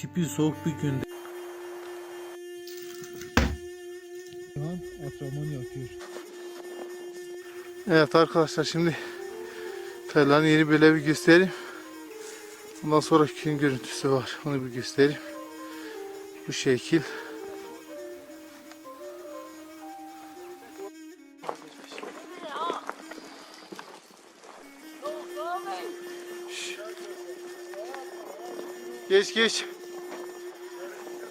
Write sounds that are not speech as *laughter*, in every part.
tipi soğuk bir günde Şu an atraman yapıyor. Evet arkadaşlar şimdi tarlanın yeni böyle bir göstereyim. Ondan sonra gün görüntüsü var. Onu bir göstereyim. Bu şekil. Geç geç.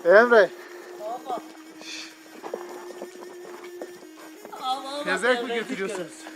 Emre. Gezek mi götürüyorsunuz?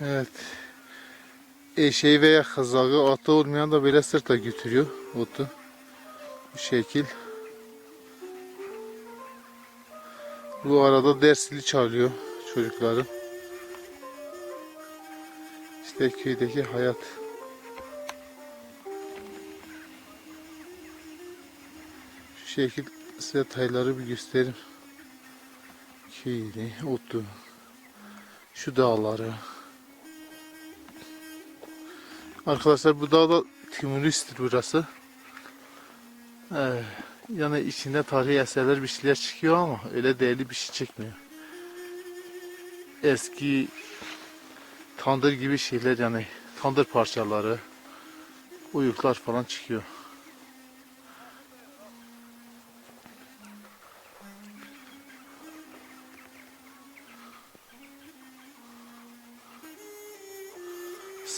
Evet. Eşeği veya kazağı atı olmayan da böyle sırtla götürüyor otu. Bu şekil. Bu arada dersli çalıyor çocukların. İşte köydeki hayat. Şu şekil size tayları bir göstereyim. Köyde otu. Şu dağları. Arkadaşlar bu dağ da Timurist'tir burası. Ee, yani içinde tarihi eserler bir şeyler çıkıyor ama öyle değerli bir şey çıkmıyor. Eski tandır gibi şeyler yani tandır parçaları, uyuklar falan çıkıyor.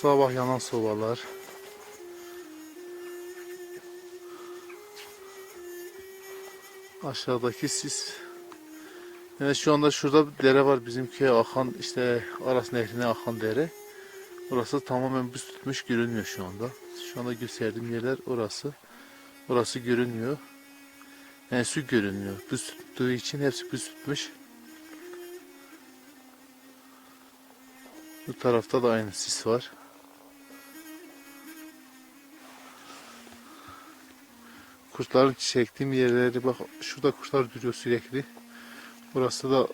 Sabah yanan sobalar. Aşağıdaki sis. Yani şu anda şurada bir dere var bizim köye akan işte Aras Nehri'ne akan dere. Orası tamamen buz tutmuş görünmüyor şu anda. Şu anda gösterdiğim yerler orası. Orası görünmüyor. Yani su görünmüyor. Buz tuttuğu için hepsi buz tutmuş. Bu tarafta da aynı sis var. Kurtların çektiğim yerleri bak şurada kurtlar duruyor sürekli. Burası da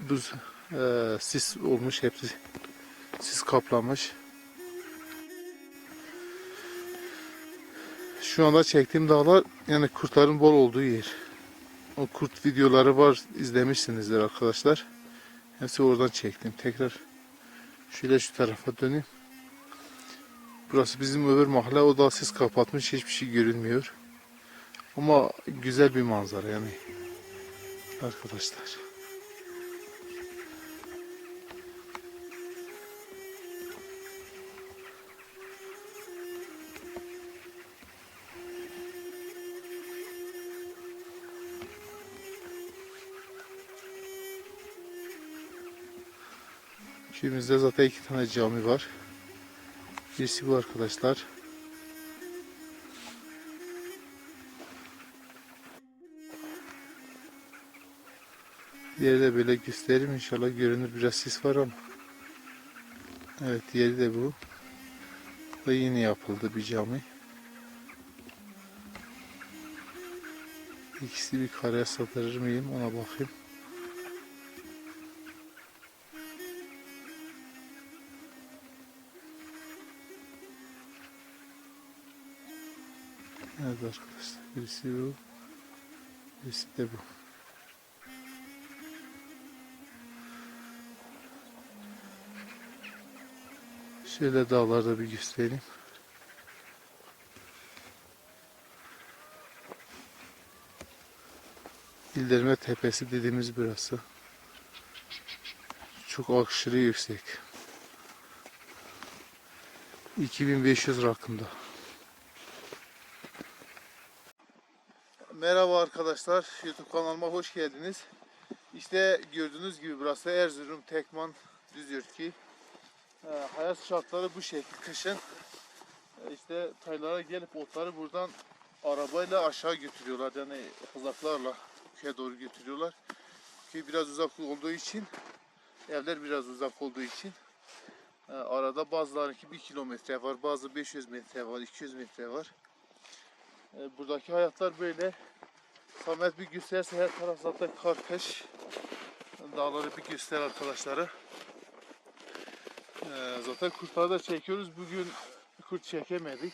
buz eee, sis olmuş hepsi sis kaplamış. Şu anda çektiğim dağlar yani kurtların bol olduğu yer. O kurt videoları var izlemişsinizdir arkadaşlar. Hepsi oradan çektim. Tekrar şöyle şu tarafa döneyim. Burası bizim öbür mahalle o da sis kapatmış hiçbir şey görünmüyor. Ama güzel bir manzara yani. Arkadaşlar. Köyümüzde zaten iki tane cami var. Birisi bu arkadaşlar. Diğeri de böyle göstereyim inşallah görünür biraz sis var ama. Evet diğeri de bu. Bu da yeni yapıldı bir cami. İkisi bir karaya sığdırır mıyım ona bakayım. Evet arkadaşlar birisi bu. Birisi de bu. Şöyle dağlarda bir göstereyim. İlderme Tepesi dediğimiz burası. Çok aşırı yüksek. 2500 rakımda. Merhaba arkadaşlar. YouTube kanalıma hoş geldiniz. İşte gördüğünüz gibi burası Erzurum Tekman Düzürtki. Ee, hayat şartları bu şekil kışın. Ee, işte taylara gelip otları buradan arabayla aşağı götürüyorlar. Yani kızaklarla köye doğru götürüyorlar. Köy biraz uzak olduğu için evler biraz uzak olduğu için e, arada bazılarınki 1 kilometre var, bazı 500 metre var, 200 metre var. E, buradaki hayatlar böyle. Samet bir gösterse her taraf zaten kar kış. Dağları bir göster arkadaşlara. E, zaten kurtları da çekiyoruz. Bugün kurt çekemedik.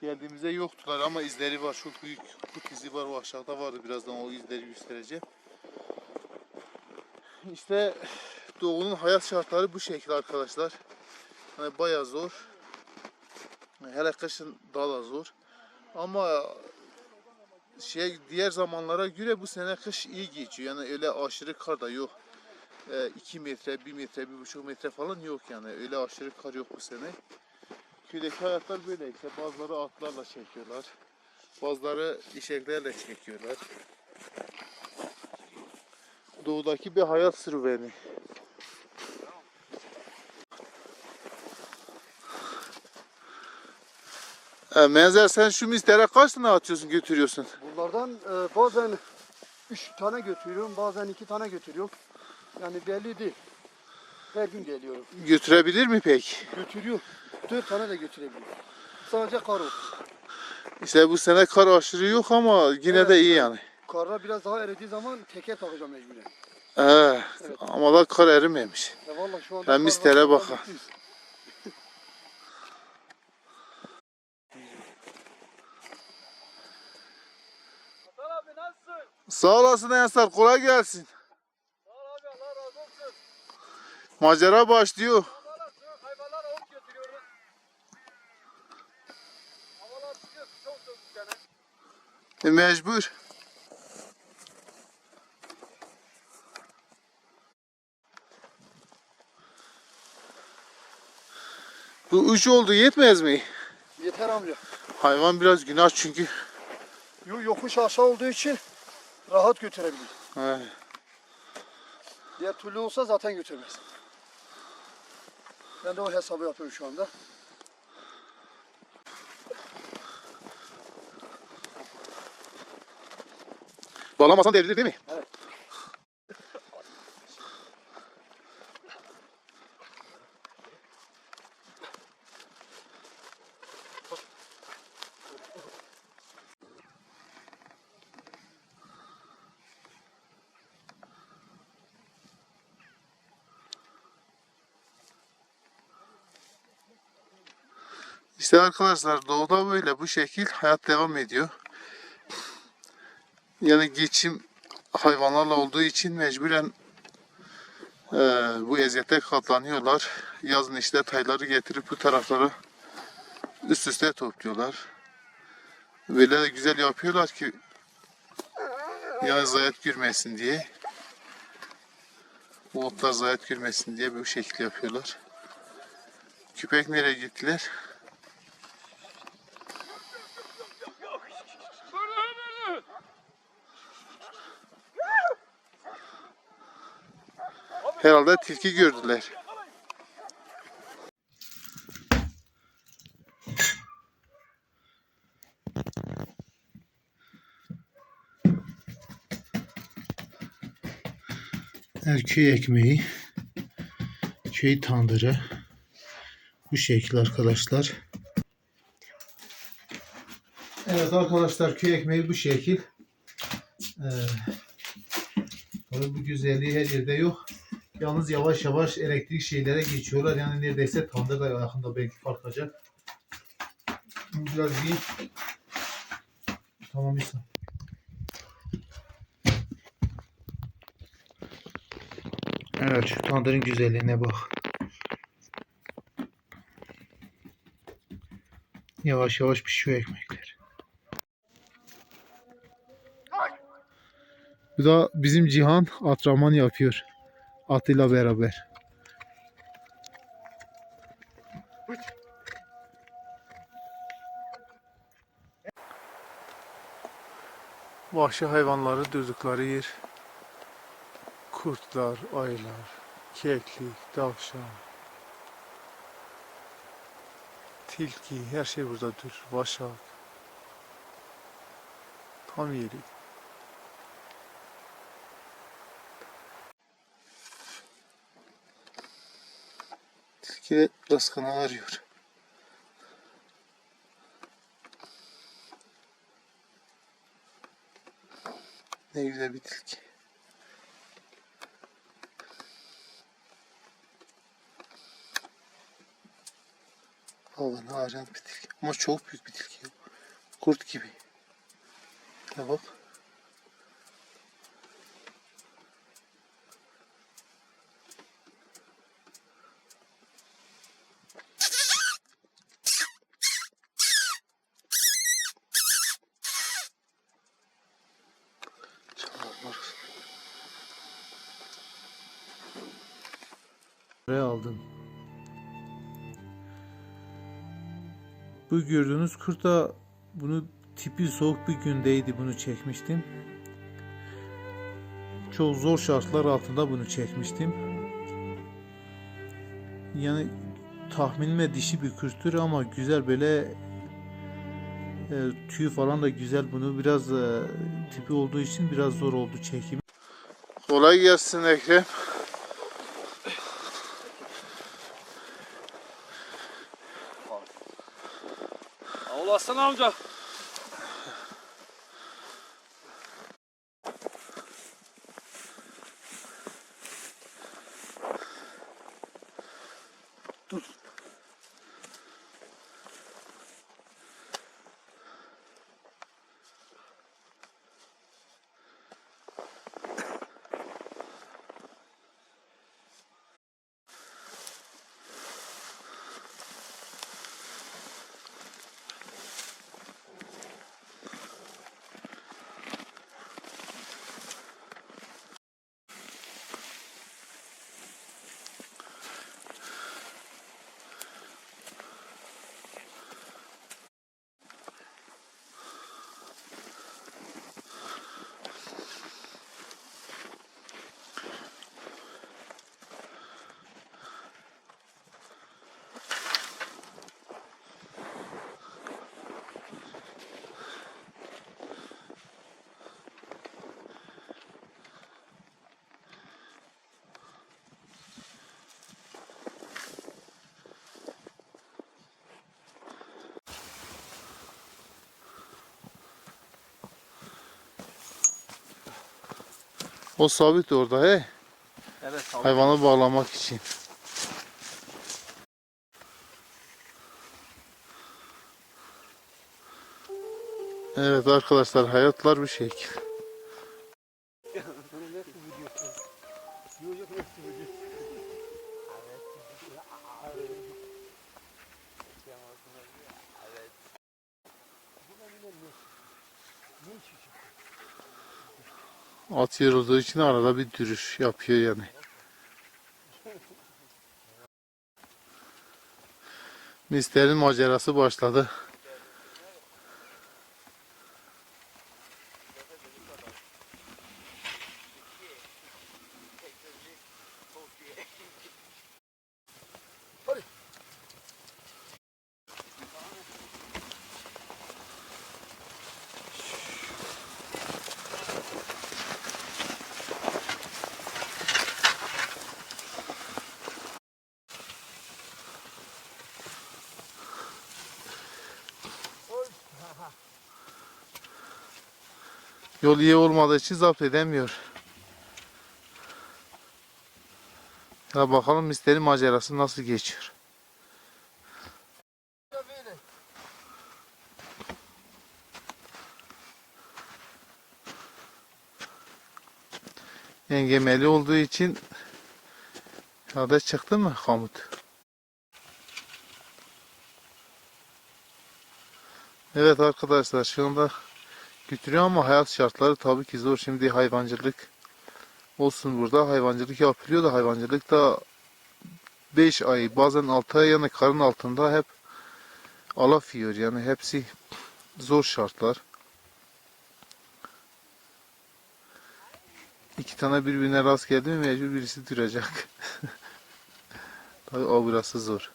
Geldiğimizde yoktular ama izleri var. Çok büyük kurt izi var. O aşağıda vardı. Birazdan o izleri göstereceğim. İşte doğunun hayat şartları bu şekilde arkadaşlar. Hani bayağı zor. Hele kışın daha da zor. Ama şey diğer zamanlara göre bu sene kış iyi geçiyor. Yani öyle aşırı kar da yok. 2 metre, 1 metre, 1,5 metre falan yok yani. Öyle aşırı kar yok bu sene. Köydeki hayatlar böyle işte. Bazıları atlarla çekiyorlar. Bazıları eşeklerle çekiyorlar. Doğudaki bir hayat serüveni. E, Menzer sen şu mistere kaç tane atıyorsun götürüyorsun? Bunlardan e, bazen üç tane götürüyorum, bazen iki tane götürüyorum. Yani belli değil. Her gün geliyorum. Götürebilir mi pek? Götürüyorum. Dört tane de götürebiliyorum. Sadece kar olsun. İşte bu sene kar aşırı yok ama yine de iyi yani. Karlar biraz daha eridiği zaman teker takacağım mecburen. Ee, ama da kar erimemiş. Ya vallahi şu anda Ben mistere var, baka. mutluyuz. Sağ olasın Ensar kolay gelsin. Macera başlıyor. E, mecbur. Bu üç oldu yetmez mi? Yeter amca. Hayvan biraz günah çünkü. Yo- Yokuş aşağı olduğu için rahat götürebiliyor. He. Diğer türlü olsa zaten götürmez. Ben de o hesabı yapıyorum şu anda. Bağlamasan devrilir değil mi? Evet. İşte arkadaşlar doğuda böyle bu şekil hayat devam ediyor. Yani geçim hayvanlarla olduğu için mecburen eee, bu eziyete katlanıyorlar. Yazın işte tayları getirip bu taraflara üst üste topluyorlar. Böyle de güzel yapıyorlar ki yani zayiat görmesin diye. Bu otlar zayiat görmesin diye bu şekil yapıyorlar. Köpek nereye gittiler? Herhalde tilki gördüler. Köy ekmeği, köy tandırı bu şekil arkadaşlar. Evet arkadaşlar köy ekmeği bu şekil. Ee, bu güzelliği her yerde yok. Yalnız yavaş yavaş elektrik şeylere geçiyorlar. Yani neredeyse tandır da yakında belki. Bu Biraz iyi. Tamam İsa. Evet şu tandırın güzelliğine bak. Yavaş yavaş pişiyor ekmekler. Bu da bizim Cihan atraman yapıyor. Atıyla beraber. Vahşi hayvanları durdukları yer. Kurtlar, ayılar, keklik, tavşan, tilki her şey burada durur. Vaşak. Tam yeri. Tilki de rızkını arıyor. Ne güzel bir tilki. Havanı arayan bir tilki. Ama çok büyük bir tilki. Kurt gibi. Ya bak. Buraya aldım. Bu gördüğünüz kurt da bunu tipi soğuk bir gündeydi bunu çekmiştim. Çok zor şartlar altında bunu çekmiştim. Yani tahminime dişi bir kurttur ama güzel böyle e, tüyü falan da güzel bunu biraz e, tipi olduğu için biraz zor oldu çekim. Kolay gelsin Ekrem. Olasın amca. O sabit orada he. Evet. Hayvanı bağlamak için. Evet arkadaşlar hayatlar bu şekil. At yorulduğu için arada bir dürüş yapıyor yani. Mister'in macerası başladı. Yol iyi olmadığı için zapt edemiyor. Ya bakalım Mister'in macerası nasıl geçiyor. Engemeli olduğu için adet çıktı mı Hamut? Evet arkadaşlar şu anda götürüyor ama hayat şartları tabii ki zor. Şimdi hayvancılık olsun burada hayvancılık yapılıyor da hayvancılık da 5 ay bazen 6 ay yani karın altında hep alaf yiyor yani hepsi zor şartlar. İki tane birbirine rast geldi mi mecbur birisi duracak. *laughs* Tabii o burası zor.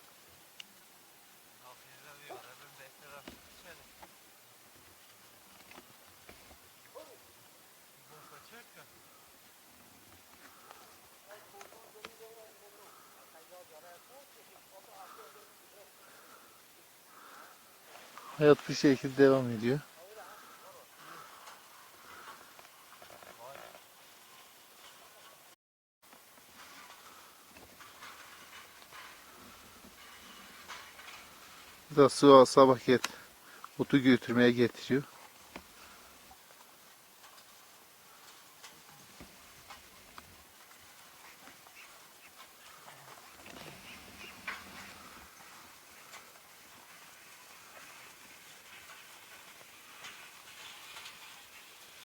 Hayat şekilde devam ediyor. Da su sabah get otu götürmeye getiriyor.